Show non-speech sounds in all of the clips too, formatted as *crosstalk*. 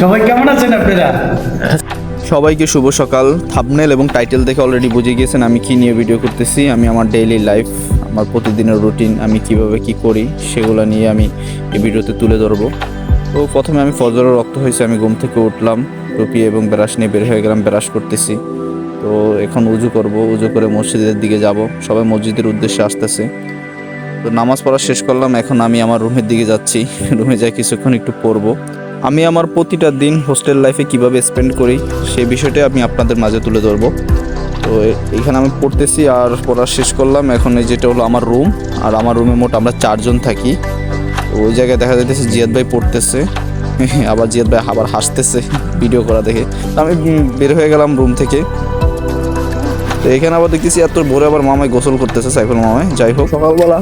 সবাই কেমন আছেন আপনারা? সবাইকে শুভ সকাল। থাবনেল এবং টাইটেল দেখে অলরেডি বুঝে গিয়েছেন আমি কি নিয়ে ভিডিও করতেছি। আমি আমার ডেইলি লাইফ আমার প্রতিদিনের রুটিন আমি কীভাবে কি করি, সেগুলো নিয়ে আমি এই ভিডিওতে তুলে ধরবো। তো প্রথমে আমি ফজরের রক্ত হয়েছে, আমি ঘুম থেকে উঠলাম, টুপি এবং ব্রাশ নিয়ে বের হয়ে গেলাম, ব্রাশ করতেছি। তো এখন উজু করব, উজু করে মসজিদের দিকে যাব। সবাই মসজিদের উদ্দেশ্যে আসতেছে। তো নামাজ পড়া শেষ করলাম, এখন আমি আমার রুমের দিকে যাচ্ছি। রুমে যাই কিছুক্ষণ একটু পড়ব। আমি আমার প্রতিটা দিন হোস্টেল লাইফে কীভাবে স্পেন্ড করি সেই বিষয়টা আমি আপনাদের মাঝে তুলে ধরবো। তো এখানে আমি পড়তেছি আর পড়া শেষ করলাম। এখন এই যেটা হলো আমার রুম আর আমার রুমে মোট আমরা চারজন থাকি। ওই জায়গায় দেখা যাইতেছে জিয়াদ ভাই পড়তেছে। *laughs* আবার জিয়াদ ভাই আবার হাসতেছে ভিডিও করা দেখে। আমি বের হয়ে গেলাম রুম থেকে। এখানে আবার দেখতেছি এত ভোরে আবার মামাই গোসল করতেছে সাইফুল মামাই। যাই হোক। সকালবেলা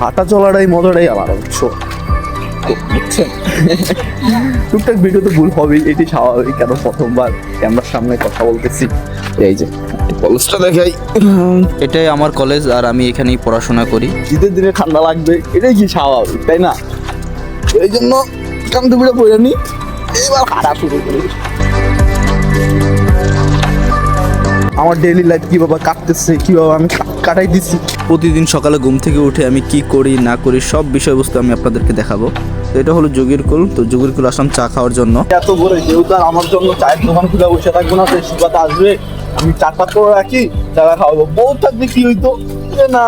হাঁটা চলাটাই মজাটাই আলাদা বুঝছ? তো বুঝছেন? টুকটাক ভিডিওতে ভুল হবেই এটি স্বাভাবিক কেন প্রথমবার ক্যামেরার সামনে কথা বলতেছি। এই যে কলেজটা দেখাই। এটাই আমার কলেজ আর আমি এখানেই পড়াশোনা করি। শীতের দিনে ঠান্ডা লাগবে এটাই কি স্বাভাবিক তাই না? এই জন্য কান্তি ভিডিও পড়ে নি। এবার হাঁটা শুরু করি। আমার ডেইলি লাইফ কীভাবে কাটতেছে কীভাবে আমি কাটাই দিচ্ছি প্রতিদিন সকালে ঘুম থেকে উঠে আমি কি করি না করি সব বিষয়বস্তু আমি আপনাদেরকে দেখাবো। তো এটা হলো যোগীর কুল। তো যোগীর কুল আসলাম চা খাওয়ার জন্য। এত করে যেহেতু আর আমার জন্য চায়ের দোকান খুলে বসে থাকব না সেই সুবাদে আসবে। আমি চারটা করে রাখি চাটা খাওয়াবো। বউ থাকলে কি হইতো? না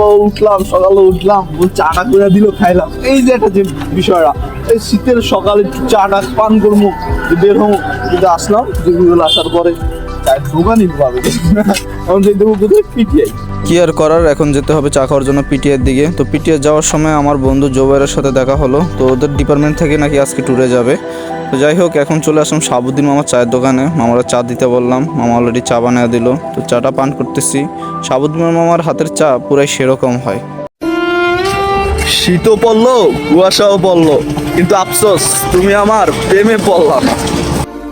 ও উঠলাম সকালে উঠলাম বউ চাটা করে দিল খাইলাম। এই যে একটা যে বিষয়টা এই শীতের সকালে চাটা পান করব বের হব কিন্তু আসলাম যেগুলো আসার পরে। কি আর করার এখন যেতে হবে চা খাওয়ার জন্য পিটিএর দিকে। তো পিটিএ যাওয়ার সময় আমার বন্ধু জোবাইরের সাথে দেখা হলো। তো ওদের ডিপার্টমেন্ট থেকে নাকি আজকে ট্যুরে যাবে। তো যাই হোক এখন চলে আসলাম সাবুদ্দিন মামার চায়ের দোকানে। মামারা চা দিতে বললাম মামা অলরেডি চা বানিয়ে দিল। তো চাটা পান করতেছি। সাবুদ্দিন মামার হাতের চা পুরাই সেরকম হয়। শীতও পড়ল কুয়াশাও পড়ল। কিন্তু আফসোস তুমি আমার প্রেমে পড়লা না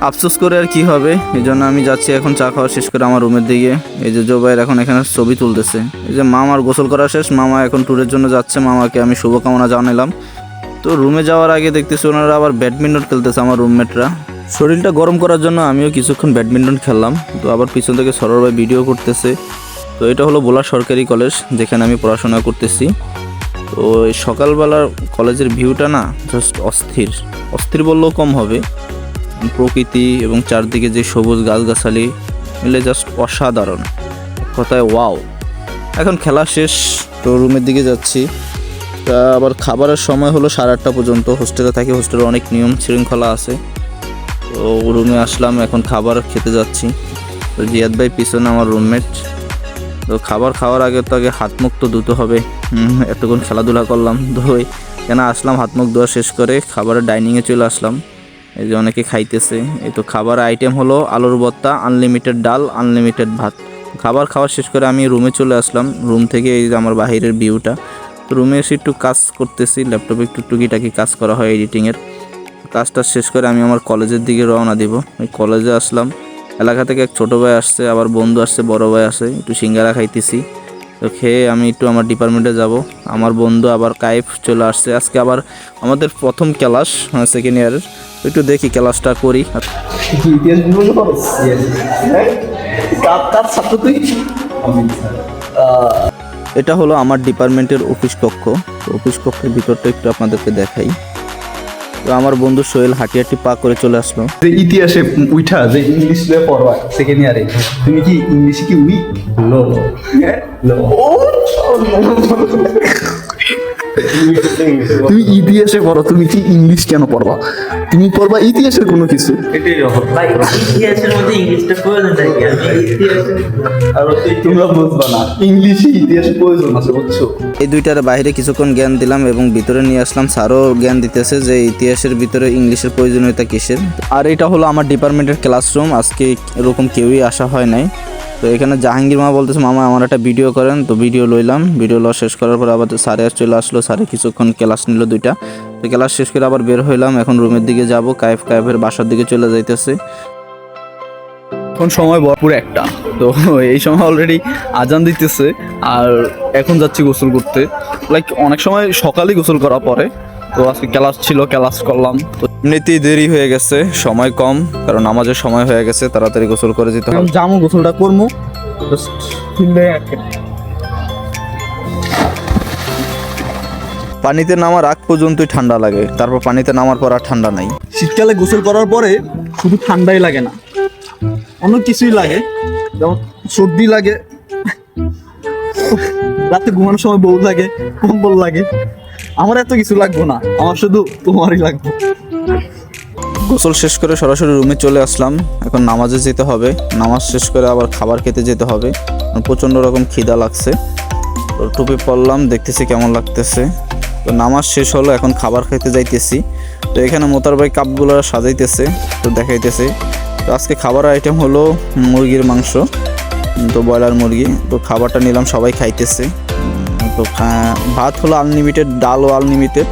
আফসোস করে আর কি হবে? এই জন্য আমি যাচ্ছি এখন চা খাওয়া শেষ করে আমার রুমের দিকে। এই যে জোবাইর এখন এখানে ছবি তুলতেছে। এই যে মামার গোসল করা শেষ, মামা এখন ট্যুরের জন্য যাচ্ছে, মামাকে আমি শুভকামনা জানালাম তো রুমে যাওয়ার আগে দেখতেছি ওনারা আবার ব্যাডমিন্টন খেলতেছে আমার রুমমেটরা। শরীরটা গরম করার জন্য আমিও কিছুক্ষণ ব্যাডমিন্টন খেললাম। তো আবার পিছন থেকে সরর ভাই ভিডিও করতেছে। তো এটা হলো বোলা সরকারি কলেজ যেখানে আমি পড়াশোনা করতেছি। তো এই সকালবেলার কলেজের ভিউটা না জাস্ট অস্থির। অস্থির বললেও কম হবে। প্রকৃতি এবং চারদিকে যে সবুজ গাছগাছালি মিলে জাস্ট অসাধারণ। কথায় ওয়াও এখন খেলা শেষ তো রুমের দিকে যাচ্ছি। তা আবার খাবারের সময় হলো সাড়ে আটটা পর্যন্ত। হোস্টেলে থাকি হোস্টেলে অনেক নিয়ম শৃঙ্খলা আছে। তো রুমে আসলাম, এখন খাবার খেতে যাচ্ছি। তো জিয়াদ ভাই পিছনে আমার রুমমেট তো খাবার খাওয়ার আগে তো আগে হাত মুখ তো ধুতে হবে। এতক্ষণ খেলাধুলা করলাম। ওই কেন আসলাম, হাত মুখ ধোয়া শেষ করে খাবারের ডাইনিংয়ে চলে আসলাম। এই যে অনেকে খাইতেছে। এই তো খাবার আইটেম হলো আলুর ভর্তা আনলিমিটেড ডাল আনলিমিটেড ভাত। খাবার খাওয়া শেষ করে আমি রুমে চলে আসলাম। রুম থেকে এই যে আমার বাহিরের ভিউটা তো রুমে এসে একটু কাজ করতেছি ল্যাপটপে একটু টুকিটাকি কাজ করা হয় এডিটিংয়ের কাজটা শেষ করে আমি আমার কলেজের দিকে রওনা দিব। ওই কলেজে আসলাম। এলাকা থেকে এক ছোটো ভাই আসছে, আবার বন্ধু আসছে, বড় ভাই আসে, একটু সিঙ্গারা খাইতেছি। তো খেয়ে আমি একটু আমার ডিপার্টমেন্টে যাব। আমার বন্ধু আবার কাইফ চলে আসছে। আজকে আবার আমাদের প্রথম ক্লাস সেকেন্ড ইয়ারের একটু দেখি ক্লাসটা করি। হ্যাঁ? এটা হলো আমার ডিপার্টমেন্টের অফিস কক্ষ। তো অফিস কক্ষের ভিতরটা একটু আপনাদেরকে দেখাই। তো আমার বন্ধু সোহেল হাঁটি হাঁটি পা করে চলে আসলো। যে ইতিহাসে উঠা যে ইংলিশ দিয়ে পড়বা সেকেন্ড ইয়ারে তুমি কি ইংলিশ কি উইক? লো লো তুমি ইতিহাসে পড়ো তুমি কি ইংলিশ কেন পড়বা? তুমি পড়বা ইতিহাসের কোনো কিছু। ভাই ইতিহাসের মধ্যে ইংলিশটা প্রয়োজন থাকে আমি ইতিহাসে আর তোমরা বুঝবা না ইংলিশে ইতিহাসের প্রয়োজন আছে বুঝছ? এই দুইটার বাইরে কিছুক্ষণ জ্ঞান দিলাম এবং ভিতরে নিয়ে আসলাম। স্যারও জ্ঞান দিতেছে যে ইতিহাসের ভিতরে ইংলিশের প্রয়োজনীয়তা কিসের। আর এটা হলো আমার ডিপার্টমেন্টের ক্লাসরুম। আজকে এরকম কেউই আসা হয় নাই। তো এখানে জাহাঙ্গীর মা বলতেছে মামা আমার একটা ভিডিও করেন। তো ভিডিও লইলাম। ভিডিও লওয়া শেষ করার পর আবার স্যারে চলে আসলো। স্যারে কিছুক্ষণ ক্লাস নিল দুইটা। তো ক্লাস শেষ করে আবার বের হইলাম এখন রুমের দিকে যাব কায়েফ কায়েফের বাসার দিকে চলে যাইতেছে। এখন সময় ভরপুর একটা তো এই সময় অলরেডি আজান দিতেছে আর এখন যাচ্ছি গোসল করতে। লাইক অনেক সময় সকালেই গোসল করা পরে তো আজকে ক্লাস ছিল ক্লাস করলাম। তো এমনিতেই দেরি হয়ে গেছে সময় কম কারণ নামাজের সময় হয়ে গেছে তাড়াতাড়ি গোসল করে যেতে হবে। জামু গোসলটা করব। পানিতে নামার আগ পর্যন্তই ঠান্ডা লাগে তারপর পানিতে নামার পর আর ঠান্ডা নাই। শীতকালে গোসল করার পরে শুধু ঠান্ডাই লাগে না অনেক কিছুই লাগে যেমন সর্দি লাগে রাতে ঘুমানোর সময় বউ লাগে কম্বল লাগে আমার এত কিছু লাগবো না আমার শুধু তোমারই লাগবে। গোসল শেষ করে সরাসরি রুমে চলে আসলাম এখন নামাজে যেতে হবে নামাজ শেষ করে আবার খাবার খেতে যেতে হবে প্রচণ্ড রকম খিদা লাগছে। টুপি পরলাম দেখতেছি কেমন লাগতেছে। তো নামাজ শেষ হলো এখন খাবার খেতে যাইতেছি। তো এখানে মোতার ভাই কাপগুলো সাজাইতেছে তো দেখাইতেছে। তো আজকে খাবার আইটেম হলো মুরগির মাংস তো ব্রয়লার মুরগি। তো খাবারটা নিলাম সবাই খাইতেছে। তো ভাত হলো আনলিমিটেড ডালও আনলিমিটেড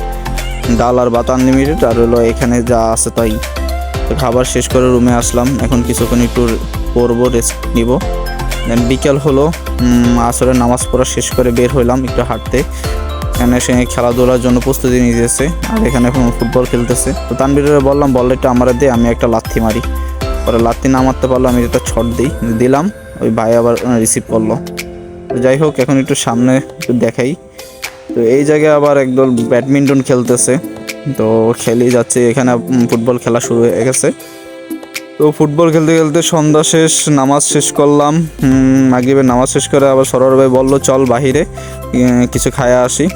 ডাল আর ভাত আনলিমিটেড আর হলো এখানে যা আছে তাই। তো খাবার শেষ করে রুমে আসলাম এখন কিছুক্ষণ একটু পরবো রেস্ট নিব। দেন বিকেল হলো উম, আসরের নামাজ পড়া শেষ করে বের হইলাম একটু হাঁটতে। এখানে সে খেলাধুলার জন্য প্রস্তুতি নিতেছে আর এখানে ফুটবল খেলতেছে। তো তানবিরে বললাম বলটা একটু আমার দিয়ে আমি একটা লাথি মারি। পরে লাথি না মারতে পারল, আমি একটা ছট দিই, দিলাম। ওই ভাই আবার রিসিভ করল। তো যাই হোক, এখন একটু সামনে একটু দেখাই। তো এই জায়গায় আবার একদল ব্যাডমিন্টন খেলতেছে। তো খেলেই যাচ্ছে, এখানে ফুটবল খেলা শুরু হয়ে গেছে। তো ফুটবল খেলতে খেলতে সন্ধ্যা শেষ, নামাজ শেষ করলাম। মাগরিবের নামাজ শেষ করে আবার সরোর ভাই বলল, চল বাহিরে কিছু খায়া আসি।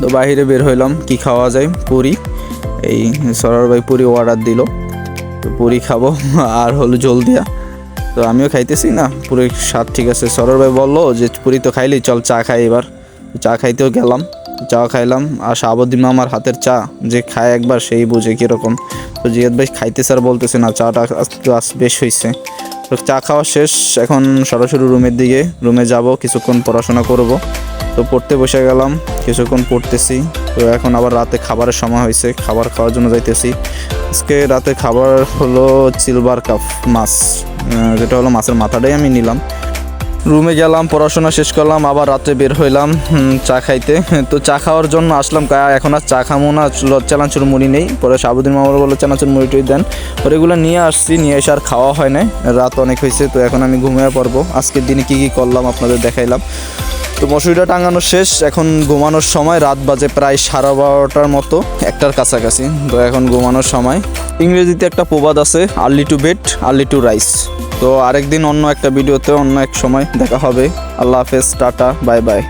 তো বাহিরে বের হইলাম, কি খাওয়া যায়? পুরি। এই সরোর ভাই পুরি অর্ডার দিল। তো পুরি খাব, *laughs* আর হলো জল দিয়া তো আমিও খাইতেছি না পুরি স্বাদ ঠিক আছে। সরোর ভাই বলল যে, পুরি তো খাইলি, চল চা খাই এবার। চা খাইতেও গেলাম। চা খাইলাম, আর শাহাবুদ্দিন মামার হাতের চা, যে খায় একবার সেই বুঝে কীরকম। তো জিয়াদ ভাই খাইতেছে আর বলতেছে, না, চাটা আজ বেশ হয়েছে তো চা খাওয়া শেষ, এখন সরাসরি রুমের দিকে, রুমে যাব, কিছুক্ষণ পড়াশোনা করব। তো পড়তে বসে গেলাম, কিছুক্ষণ পড়তেছি। তো এখন আবার রাতে খাবারের সময় হয়েছে, খাবার খাওয়ার জন্য যাইতেছি। আজকে রাতে খাবার হলো সিলভার কাপ মাছ যেটা হলো মাছের মাথাটাই আমি নিলাম। রুমে গেলাম, পড়াশোনা শেষ করলাম, আবার রাত্রে বের হইলাম চা খাইতে। *laughs* তো চা খাওয়ার জন্য আসলাম এখন আর চা খামো না চানাচুর মুড়ি নেই। পরে সাবুদ্দিন মামার বলল, চানাচুর মুড়ি টুড়ি দেন। পরে এগুলো নিয়ে আসছি, নিয়ে এসে আর খাওয়া হয় না রাত অনেক হয়েছে, তো এখন আমি ঘুমিয়ে পড়ব। আজকের দিনে কী কী করলাম আপনাদের দেখাইলাম। তো মশুরিটা টাঙানো শেষ, এখন ঘুমানোর সময়, রাত বাজে প্রায় সাড়ে বারোটার মতো, একটার কাছাকাছি, তো এখন ঘুমানোর সময়। ইংরেজিতে একটা প্রবাদ আছে, early to bed, early to rise. তো আরেকদিন অন্য একটা ভিডিওতে অন্য এক সময় দেখা হবে। আল্লাহ হাফেজ, টাটা, বাই বাই।